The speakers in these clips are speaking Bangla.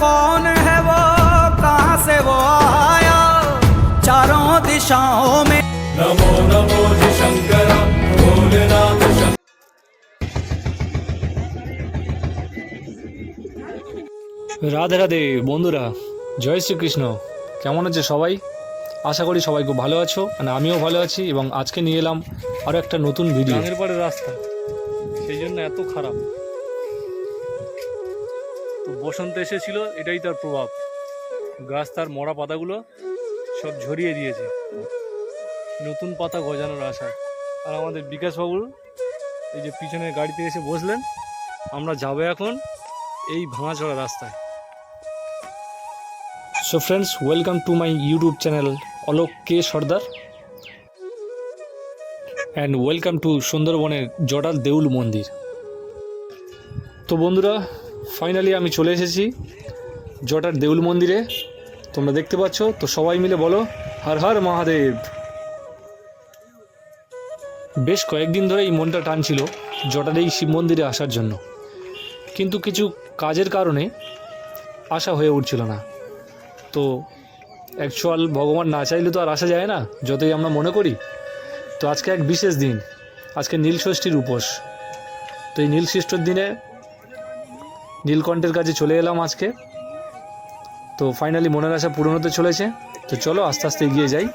कौन है वो कहाँ से वो आया चारों दिशाओं में नमो नमो हि शङ्कर भोलेनाथ शङ्कर রাধে রাধে বন্ধুরা জয় শ্রীকৃষ্ণ কেমন আছে সবাই আশা করি সবাই খুব ভালো আছো আর আমিও ভালো আছি এবং আজকে নিয়ে এলাম আরও একটা নতুন ভিডিও গাঙের পরে রাস্তা সেই জন্য এত খারাপ তো বসন্ত এসেছিল, এটাই তার প্রভাব। গাছ, তার মরা পাতাগুলো সব ঝরিয়ে দিয়েছে। নতুন পাতা গজানোর আশায় আর আমাদের বিকাশবাবুর এই যে পিছনে গাড়িতে এসে বসলেন, আমরা যাব এখন এই ভাঙাচড়া রাস্তায়। So friends welcome to my YouTube channel Alok K Sardar. And welcome to সুন্দরবনের জটাল দেউল মন্দির। তো বন্ধুরা ফাইনালি আমি চলে এসেছি জটার দেউল মন্দিরে। তোমরা দেখতে পাচ্ছ, তো সবাই মিলে বলো, হর হর মহাদেব। বেশ কয়েকদিন ধরে এই মনটা টানছিল জটার এই শিব মন্দিরে আসার জন্য। কিন্তু কিছু কাজের কারণে আশা হয়ে উঠছিল না। তো অ্যাকচুয়াল ভগবান না চাইলে তো আর আসা যায় না, যতই আমরা মনে করি। তো আজকে এক বিশেষ দিন, আজকে নীলষষ্ঠীর উপোস। তো এই নীলষষ্ঠীর দিনে নীলকণ্ঠের কাছে চলে এলাম আজকে। তো ফাইনালি মনের আশা পূরণ হতে চলেছে। তো চলো আস্তে আস্তে এগিয়ে যাই।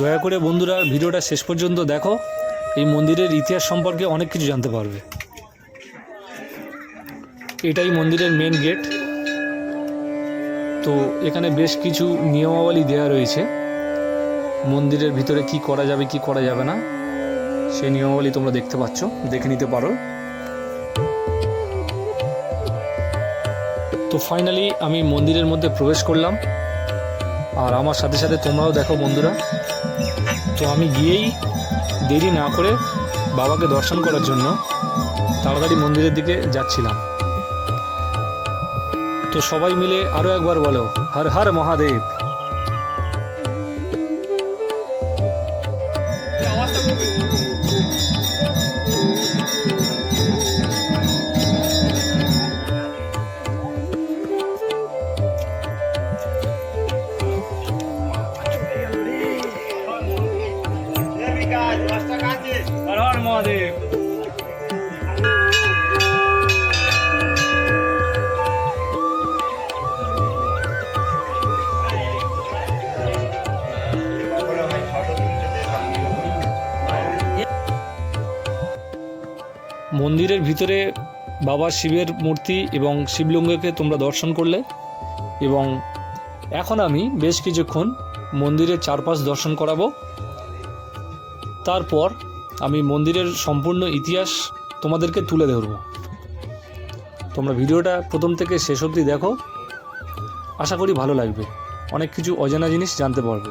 দয়া করে বন্ধুরা ভিডিওটা শেষ পর্যন্ত দেখো। এই মন্দিরের ইতিহাস সম্পর্কে অনেক কিছু জানতে পারবে। এটাই মন্দিরের মেন গেট তো এখানে বেশ কিছু নিয়মাবলী দেয়া রয়েছে। মন্দিরের ভিতরে কি করা যাবে, কি করা যাবে না, সেই নিয়মাবলী তোমরা দেখতে পাচ্ছ, দেখে নিতে পারো। তো ফাইনালি আমি মন্দিরের মধ্যে প্রবেশ করলাম। আর আমার সাথে সাথে তোমরাও দেখো বন্ধুরা। তো আমি গিয়েই দেরি না করে বাবাকে দর্শন করার জন্য তাড়াতাড়ি মন্দিরের দিকে যাচ্ছিলাম। তো সবাই মিলে আরও একবার বলো, হর হর মহাদেব। বাবা শিবের মূর্তি এবং শিবলিঙ্গকে তোমরা দর্শন করলে। এবং এখন আমি বেশ কিছুক্ষণ মন্দিরের চারপাশ দর্শন করাবো। তারপর আমি মন্দিরের সম্পূর্ণ ইতিহাস তোমাদেরকে তুলে ধরব। তোমরা ভিডিওটা প্রথম থেকে শেষ অবধি দেখো। আশা করি ভালো লাগবে। অনেক কিছু অজানা জিনিস জানতে পারবে।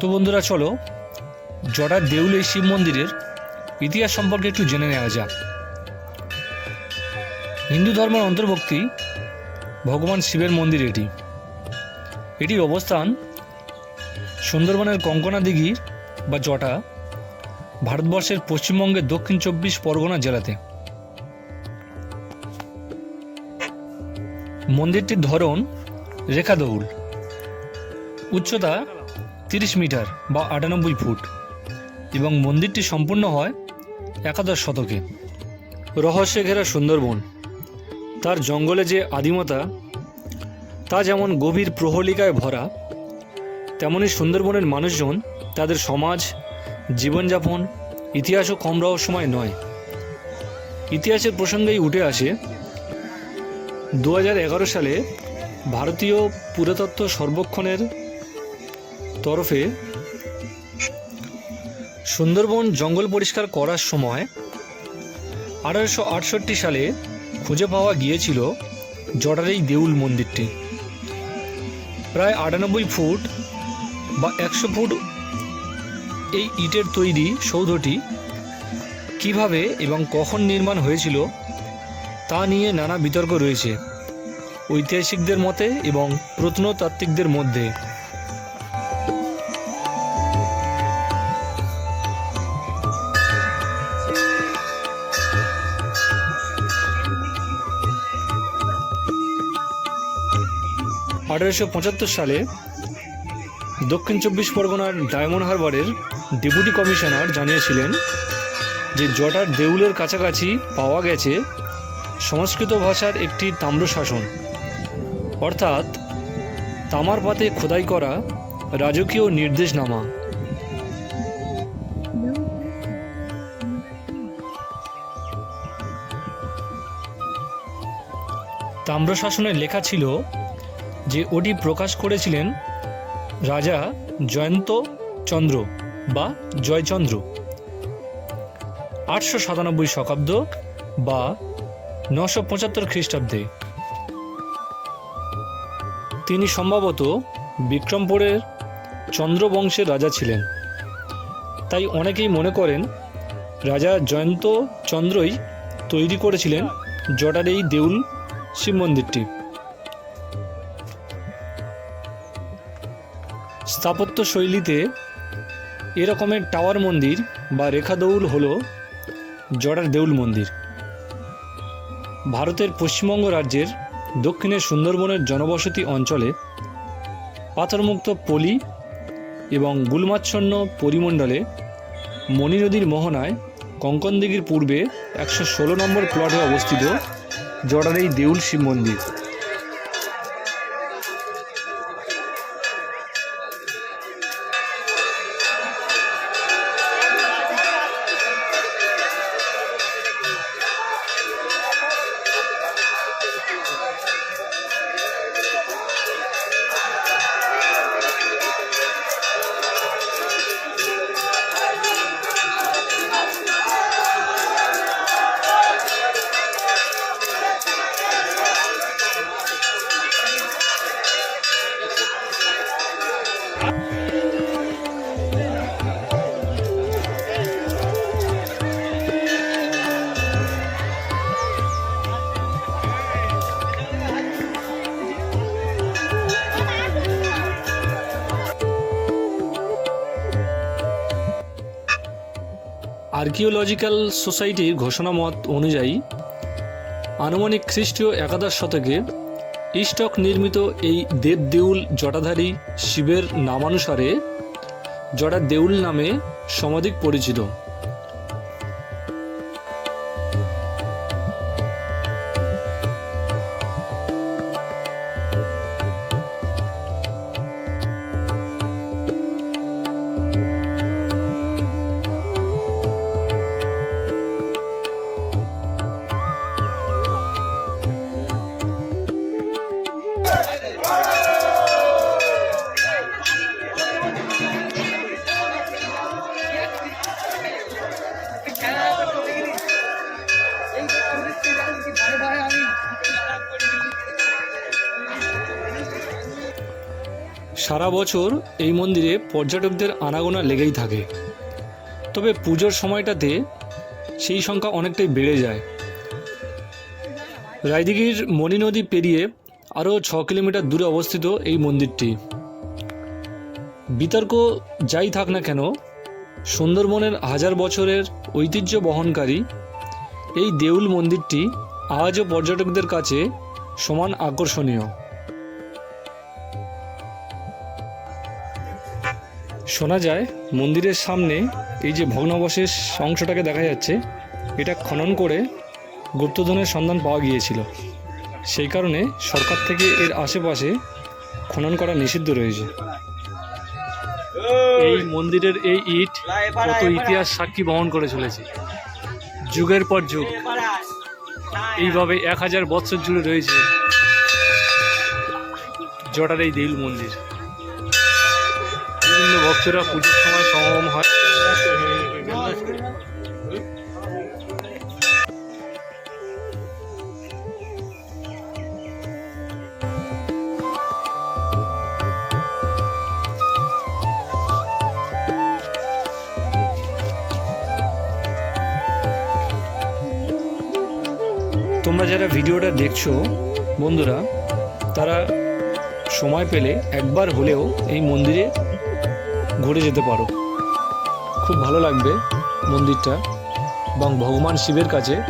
তো বন্ধুরা, চলো জটার দেউল শিব মন্দিরের ইতিহাস সম্পর্কে একটু জেনে নেওয়া যাক। হিন্দু ধর্মের অন্তর্ভুক্তি ভগবান শিবের মন্দির এটি। এটির অবস্থান সুন্দরবনের কঙ্কনা দিঘির বা জটা ভারতবর্ষের পশ্চিমবঙ্গের দক্ষিণ চব্বিশ পরগনা জেলাতে। মন্দিরটির ধরন রেখা দৌল উচ্চতা তিরিশ মিটার বা আটানব্বই ফুট এবং মন্দিরটি সম্পূর্ণ হয় একাদশ শতকে। রহস্যে ঘেরা সুন্দরবন, তার জঙ্গলে যে আদিমতা, তা যেমন গভীর প্রহলিকায় ভরা, তেমনি সুন্দরবনের মানুষজন তাদের সমাজ, জীবনযাপন, ইতিহাসও কম রহস্যময় নয়। ইতিহাসের প্রসঙ্গেই উঠে আসে দু হাজার এগারো সালে ভারতীয় পুরাতত্ত্ব সর্বেক্ষণের তরফে সুন্দরবন জঙ্গল পরিষ্কার করার সময় আঠারোশো আটষট্টি সালে খুঁজে পাওয়া গিয়েছিল জটার এই দেউল মন্দিরটি। প্রায় আটানব্বই ফুট বা একশো ফুট এই ইটের তৈরি সৌধটি কীভাবে এবং কখন নির্মাণ হয়েছিল তা নিয়ে নানা বিতর্ক রয়েছে। ঐতিহাসিকদের মতে এবং প্রত্নতাত্ত্বিকদের মধ্যে। আঠারোশো পঁচাত্তর সালে দক্ষিণ চব্বিশ পরগনার ডায়মন্ড হারবারের ডেপুটি কমিশনার জানিয়েছিলেন যে জটার দেউলের কাছাকাছি পাওয়া গেছে সংস্কৃত ভাষার একটি তাম্রশাসন অর্থাৎ তামার পাতে খোদাই করা রাজকীয় নির্দেশনামা। তাম্রশাসনে লেখা ছিল যে ওটি প্রকাশ করেছিলেন রাজা জয়ন্ত চন্দ্র বা জয়চন্দ্র। আটশো সাতানব্বই শতাব্দ বা নশো পঁচাত্তর খ্রিস্টাব্দে। তিনি সম্ভবত বিক্রমপুরের চন্দ্রবংশের রাজা ছিলেন। তাই অনেকেই মনে করেন রাজা জয়ন্ত চন্দ্রই তৈরি করেছিলেন জটার এই দেউল শিব মন্দিরটি। স্থাপত্য শৈলীতে এরকমের টাওয়ার মন্দির বা রেখা দৌল হল জড়ার দেউল মন্দির। ভারতের পশ্চিমবঙ্গ রাজ্যের দক্ষিণের সুন্দরবনের জনবসতি অঞ্চলে পাথরমুক্ত পলি এবং গুলমাচ্ছন্ন পরিমণ্ডলে মণি নদীর মোহনায় কঙ্কনদিঘির পূর্বে একশো ষোলো নম্বর প্লটে অবস্থিত জটার এই দেউল শিব মন্দির। আর্কিওলজিক্যাল সোসাইটির ঘোষণা মত অনুযায়ী, আনুমানিক খ্রিস্টীয় একাদশ শতকে ইস্টক নির্মিত এই দেবদেউল জটাধারী শিবের নামানুসারে জটা দেউল নামে সমাধিক পরিচিত। সারা বছর এই মন্দিরে পর্যটকদের আনাগোনা লেগেই থাকে। তবে পুজোর সময়টাতে সেই সংখ্যা অনেকটাই বেড়ে যায়। রায়দিঘির মণি নদী পেরিয়ে আরও ছ কিলোমিটার দূরে অবস্থিত এই মন্দিরটি। বিতর্ক যাই থাক না কেন, সুন্দরবনের হাজার বছরের ঐতিহ্য বহনকারী এই দেউল মন্দিরটি আজও পর্যটকদের কাছে সমান আকর্ষণীয়। শোনা যায়, মন্দিরের সামনে এই যে ভগ্নাবশেষ অংশটাকে দেখা যাচ্ছে, এটা খনন করে গুপ্তধনের সন্ধান পাওয়া গিয়েছিল। সেই কারণে সরকার থেকে এর আশেপাশে খনন করা নিষিদ্ধ রয়েছে। এই মন্দিরের এই ইট কত ইতিহাস সাক্ষী বহন করে চলেছে। যুগের পর যুগ, এইভাবে এক হাজার বছর জুড়ে রয়েছে জটার এই দেউল মন্দির। বিভিন্ন ভক্তরা পুজোর সময় সমাগম হয়। তোমরা যারা ভিডিওটা দেখছ, বন্ধুরা, তারা সময় পেলে একবার হলেও এই মন্দিরে ঘুরে যেতে পারো। খুব ভালো লাগবে মন্দিরটা। এবং ভগবান শিবের কাছে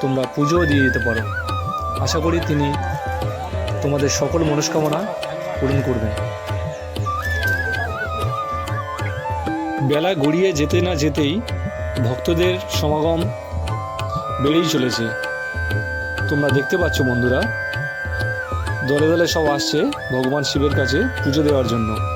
তোমরা পুজোও দিয়ে যেতে পারো। আশা করি তিনি তোমাদের সকল মনস্কামনা পূরণ করবেন। বেলা গড়িয়ে যেতে না যেতেই ভক্তদের সমাগম বেড়েই চলেছে। তোমরা দেখতে পাচ্ছ বন্ধুরা, দলে দলে সব আসছে ভগবান শিবের কাছে পুজো দেওয়ার জন্য।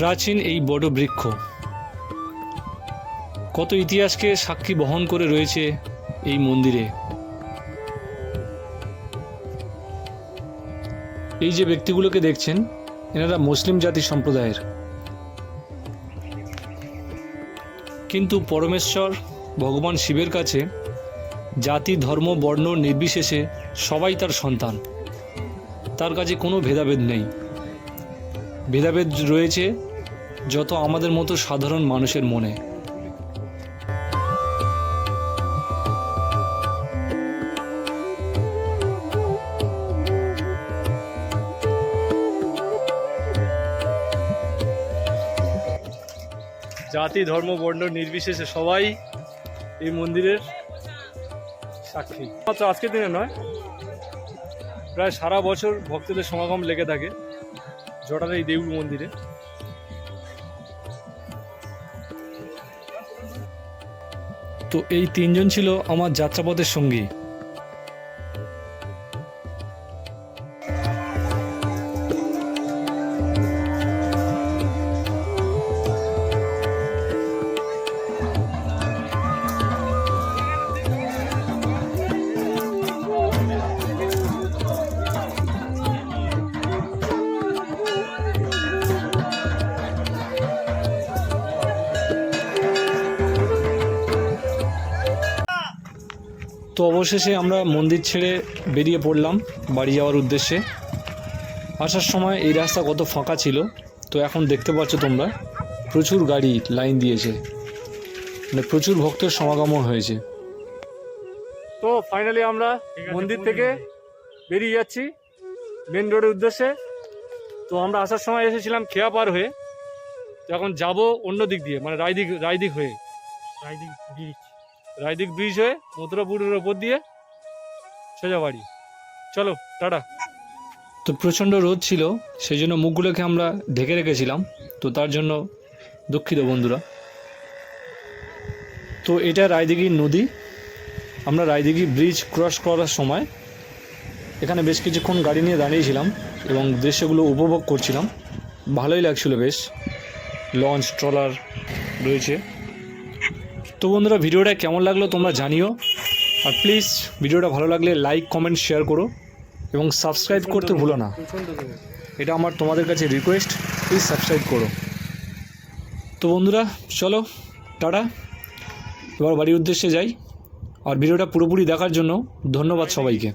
প্রাচীন এই বড় বৃক্ষ। কত ইতিহাসকে সাক্ষী বহন করে রয়েছে এই মন্দিরে। এই যে ব্যক্তিগুলোকে দেখছেন, এনারা মুসলিম জাতি সম্প্রদায়ের। কিন্তু পরমেশ্বর, ভগবান শিবের কাছে জাতি, ধর্ম, বর্ণ নির্বিশেষে সবাই তার সন্তান। তার কাছে কোনো ভেদাভেদ নেই। ভেদাভেদ রয়েছে যত আমাদের মতো সাধারণ মানুষের মনে। জাতি, ধর্ম, বর্ণ নির্বিশেষে সবাই এই মন্দিরের সাক্ষী। মাত্র আজকের দিনে নয়, প্রায় সারা বছর ভক্তদের সমাগম লেগে থাকে জটার এই দেউল মন্দিরে। তো এই তিনজন ছিল আমার যাত্রাপথের সঙ্গী। তো অবশেষে আমরা মন্দির ছেড়ে বেরিয়ে পড়লাম বাড়ি যাওয়ার উদ্দেশ্যে। আসার সময় এই রাস্তা কত ফাঁকা ছিল তো এখন দেখতে পাচ্ছ তোমরা প্রচুর গাড়ি লাইন দিয়েছে। মানে প্রচুর ভক্তের সমাগমও হয়েছে। তো ফাইনালি আমরা মন্দির থেকে বেরিয়ে যাচ্ছি মেন রোডের উদ্দেশ্যে। তো আমরা আসার সময় এসেছিলাম খেয়া পার হয়ে তো এখন যাব অন্য দিক দিয়ে মানে রায়দিক রায়দিক হয়ে। রায়দিক রায়দিক ব্রিজ হয়ে মথুরাপুরের ওপর দিয়ে সোজা বাড়ি। চলো, টাটা। তো প্রচণ্ড রোদ ছিল সেই জন্য মুখগুলোকে আমরা ঢেকে রেখেছিলাম। তো তার জন্য দুঃখিত বন্ধুরা। তো এটা রায়দিঘি নদী। আমরা রায়দিঘি ব্রিজ ক্রস করার সময় এখানে বেশ কিছুক্ষণ গাড়ি নিয়ে দাঁড়িয়েছিলাম এবং দৃশ্যগুলো উপভোগ করছিলাম। ভালোই লাগছিল বেশ। লঞ্চ, ট্রলার রয়েছে। তো বন্ধুরা ভিডিওটা কেমন লাগল তোমরা জানিও। আর প্লিজ ভিডিওটা ভালো লাগলে লাইক কমেন্ট শেয়ার করো এবং সাবস্ক্রাইব করতে ভুলো না। এটা আমার তোমাদের কাছে রিকোয়েস্ট প্লিজ সাবস্ক্রাইব করো। তো বন্ধুরা চলো টাটা। এবার বাড়ির উদ্দেশ্যে যাই। আর ভিডিওটা পুরোপুরি দেখার জন্য ধন্যবাদ সবাইকে।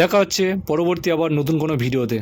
দেখা হচ্ছে পরবর্তী আবার নতুন কোনো ভিডিওতে।